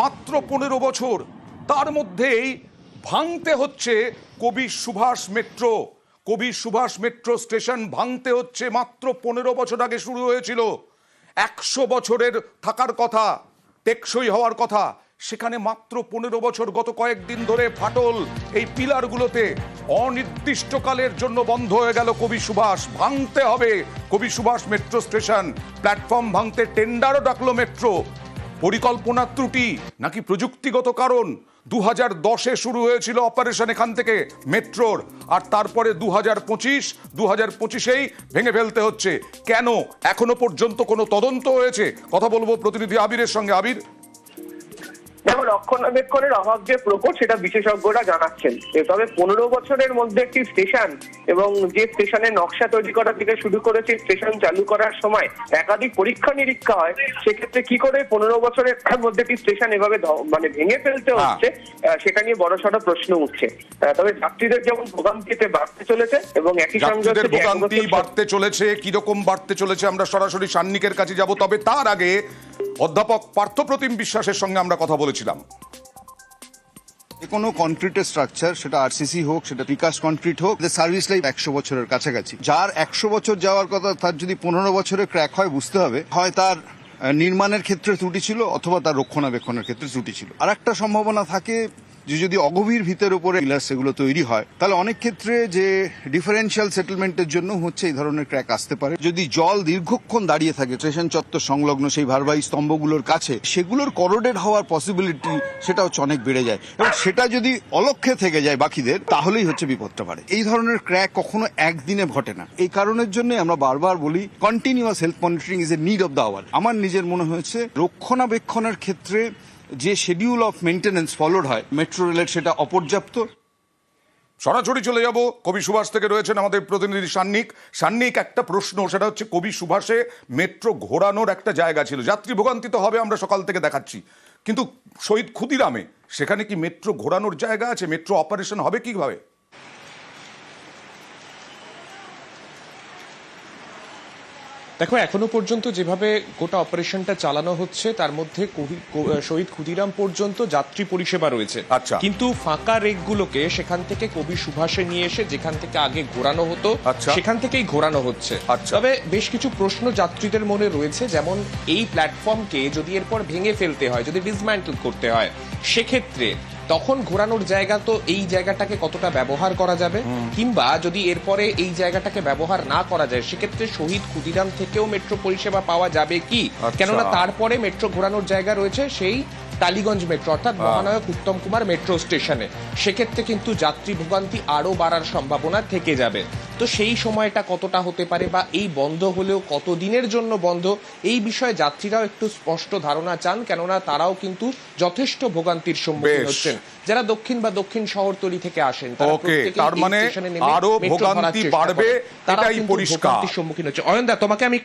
মাত্র পনেরো বছর। তার মধ্যেই ভাঙতে হচ্ছে কবি সুভাষ মেট্রো। কবি সুভাষ মেট্রো স্টেশন ভাঙতে হচ্ছে মাত্র পনেরো বছর আগে শুরু হয়েছিল। একশো বছরের থাকার কথা, টেকসই হওয়ার কথা। সেখানে মাত্র পনেরো বছর গত কয়েকদিন ধরে ফাটল এই পিলারগুলোতে অনির্দিষ্টকালের জন্য বন্ধ হয়ে গেল কবি সুভাষ। ভাঙতে হবে কবি সুভাষ মেট্রো স্টেশন। প্ল্যাটফর্ম ভাঙতে টেন্ডারও ডাকলো মেট্রো। পরিকল্পনার ত্রুটি নাকি প্রযুক্তিগত কারণ? দু হাজার দশে শুরু হয়েছিল অপারেশন এখান থেকে, মেট্রোর। আর তারপরে দু হাজার পঁচিশ দু হাজার পঁচিশেই ভেঙে ফেলতে হচ্ছে। কেন? এখনও পর্যন্ত কোনো তদন্ত হয়েছে? কথা বলব প্রতিনিধি আবিরের সঙ্গে। আবির দেখো রক্ষণাবেক্ষণের অভাব যে প্রকট সেটা বিশেষজ্ঞরা জানাচ্ছেন। তবে পনেরো বছরের মধ্যে একটি স্টেশন এবং যে স্টেশনের নকশা তৈরি করা থেকে শুরু করেছে স্টেশন চালু করার সময় একাধিক পরীক্ষা নিরীক্ষা হয় সেক্ষেত্রে কি করে পনেরো বছরের মধ্যে একটি স্টেশন এভাবে মানে ভেঙে ফেলতে হ্যাঁ। হচ্ছে সেটা নিয়ে বড় সড়ো প্রশ্ন উঠছে। তবে যাত্রীদের যেমন ভোগান্তিতে বাড়তে চলেছে এবং একই সঙ্গে ভোগান্তি বাড়তে চলেছে কীরকম বাড়তে চলেছে আমরা সরাসরি সান্নিকের কাছে যাব। তবে তার আগে অধ্যাপক পার্থপ্রতিম বিশ্বাসের সঙ্গে আমরা কথা বলেছিলাম। কোনো কনক্রিটের স্ট্রাকচার সেটা আরসিসি হোক, সেটা বিকাশ কনক্রিট হোক সার্ভিস লাইফ একশো বছরের কাছাকাছি। যার একশো বছর যাওয়ার কথা, তার যদি পনেরো বছরে ক্র্যাক হয়, বুঝতে হবে, হয় তার নির্মাণের ক্ষেত্রে ত্রুটি ছিল, অথবা তার রক্ষণাবেক্ষণের ক্ষেত্রে ত্রুটি ছিল। আর একটা সম্ভাবনা থাকে যে যদি অগভীর ভিতের উপরে পিলার সেগুলো তৈরি হয়, তাহলে অনেক ক্ষেত্রে যে ডিফারেন্সিয়াল সেটেলমেন্টের জন্য হচ্ছে এই ধরনের ক্র্যাক আসতে পারে। যদি জল দীর্ঘক্ষণ দাঁড়িয়ে থাকে, স্টেশন চত্বর সংলগ্ন সেই ভারবাহী স্তম্ভগুলোর কাছে, সেগুলোর করোডেড হওয়ার পসিবিলিটি সেটা হচ্ছে অনেক বেড়ে যায়। এবং সেটা যদি অলক্ষে থেকে যায় বাকিদের, তাহলেই হচ্ছে বিপদটা বাড়ে। এই ধরনের ক্র্যাক কখনো একদিনে ঘটে না। এই কারণের জন্য আমরা বারবার বলি continuous health monitoring is a need of the hour আমার নিজের মনে হয়েছে, রক্ষণাবেক্ষণের ক্ষেত্রে যে শিডিউল অফ মেনটেন্যান্স ফলোড হয় মেট্রো রেলের সেটা অপর্যাপ্ত? সরাসরি চলে যাব। কবি সুভাষ থেকে রয়েছেন আমাদের প্রতিনিধি সান্নিক। সান্নিক, একটা প্রশ্ন, সেটা হচ্ছে কবি সুভাষে মেট্রো ঘোরানোর একটা জায়গা ছিল। যাত্রী ভোগান্তি তো হবে, আমরা সকাল থেকে দেখাচ্ছি। কিন্তু শহীদ ক্ষুদিরামে, সেখানে কি মেট্রো ঘোরানোর জায়গা আছে? মেট্রো অপারেশন হবে কীভাবে? দেখো এখনও পর্যন্ত যেভাবে গোটা অপারেশনটা চালানো হচ্ছে তার মধ্যে কবি- শহীদ ক্ষুদিরাম পর্যন্ত যাত্রী পরিষেবা রয়েছে আচ্ছা। কিন্তু ফাঁকা রেকগুলোকে সেখান থেকে কবি সুভাষে নিয়ে এসে যেখান থেকে আগে ঘোরানো হতো আচ্ছা। সেখান থেকেই ঘোরানো হচ্ছে আচ্ছা। তবে বেশ কিছু প্রশ্ন যাত্রীদের মনে রয়েছে যেমন এই প্ল্যাটফর্মকে যদি এরপর ভেঙে ফেলতে হয় যদি ডিসম্যান্টল করতে হয় সেক্ষেত্রে তখন ঘোরানোর জায়গা তো এই জায়গাটাকে কতটা ব্যবহার করা যাবে? কিংবা যদি এরপরে এই জায়গাটাকে ব্যবহার না করা যায় সেক্ষেত্রে শহীদ ক্ষুদিরাম থেকেও মেট্রো পরিষেবা পাওয়া যাবে কি? আচ্ছা। কেননা তারপরে মেট্রো ঘোরানোর জায়গা রয়েছে সেই টালিগঞ্জ মেট্রো অর্থাৎ মহানায়ক উত্তম কুমার মেট্রো স্টেশনে। সেক্ষেত্রে কিন্তু যাত্রী ভোগান্তি আরও বাড়ার সম্ভাবনা থেকে যাবে। তো সেই সময়টা কতটা হতে পারে বা এই বন্ধ হলেও কত দিনের জন্য বন্ধ? এই বিষয়ে যাত্রীরাও একটু স্পষ্ট ধারণা চান কেননা তারাও কিন্তু যথেষ্ট ভোগান্তির সম্মুখীন। হচ্ছেন। যারা দক্ষিণ বা দক্ষিণ শহরতলি থেকে আসেন তারা ওকে, তার মানে আরও ভোগান্তি বাড়বে, কিন্তু পরিষ্কার। সম্মুখীন হচ্ছে। অয়নদা তোমাকে আমি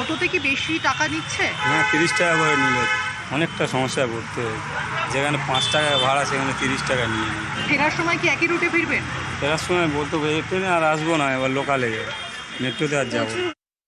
অটোতে কি বেশি টাকা নিচ্ছে? হ্যাঁ তিরিশ টাকা করে নিল। অনেকটা সমস্যায় পড়তে যেখানে পাঁচ টাকা ভাড়া সেখানে তিরিশ টাকা নিয়ে নিই ফেরার সময় কি একই রুটে ফিরবেন? ফেরার সময় বলতো ট্রেনে আর আসব না এবার লোকালে যাব। মেট্রোতে আর যাব।